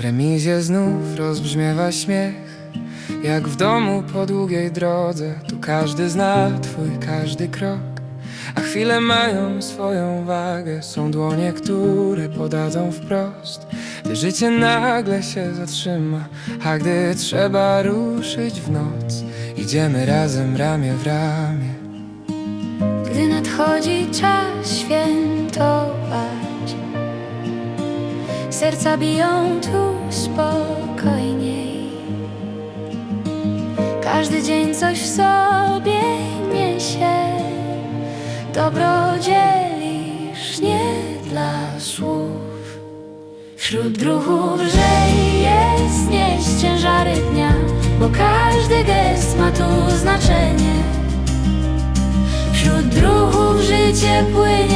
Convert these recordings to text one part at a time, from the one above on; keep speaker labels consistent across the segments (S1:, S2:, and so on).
S1: remizie znów rozbrzmiewa śmiech Jak w domu po długiej drodze. Tu każdy zna twój każdy krok A chwile mają swoją wagę. Są dłonie, które podadzą wprost Gdy życie nagle się zatrzyma. A gdy trzeba ruszyć w noc Idziemy razem ramię w ramię.
S2: Gdy nadchodzi czas świętować Serca biją tu spokojniej. Każdy dzień coś w sobie niesie. Dobro dzielisz nie dla słów. Wśród druhów lżej jest nieść ciężary dnia Bo każdy gest ma tu znaczenie. Wśród druhów życie płynie,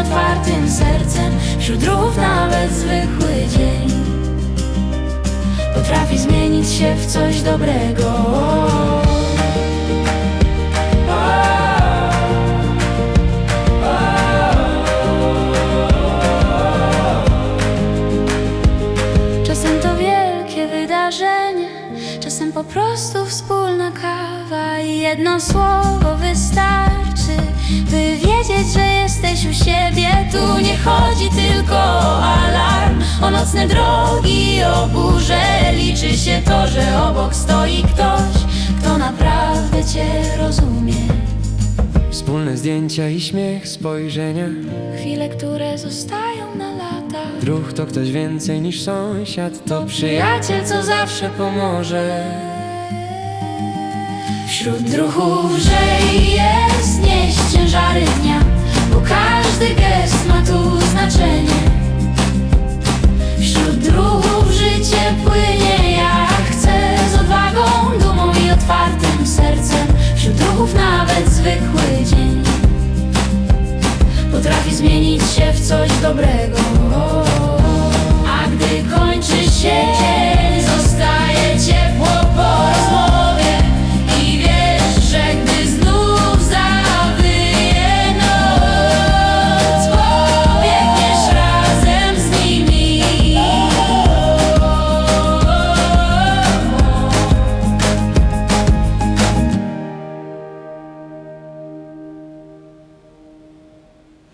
S2: otwartym sercem Wśród druhów nawet zwykły dzień. Potrafi zmienić się w coś dobrego. Czasem to wielkie wydarzenie, czasem po prostu wspólna kawa i jedno słowo wystarczy, by wiedzieć, że siebie. Tu nie chodzi tylko o alarm, o nocne drogi o burze. Liczy się to, że obok stoi ktoś, kto naprawdę cię rozumie.
S1: Wspólne zdjęcia i śmiech, spojrzenia
S2: Chwile, które zostają na lata.
S1: Druh to ktoś więcej niż sąsiad To przyjaciel, co zawsze pomoże
S2: Wśród druhów lżej dobrego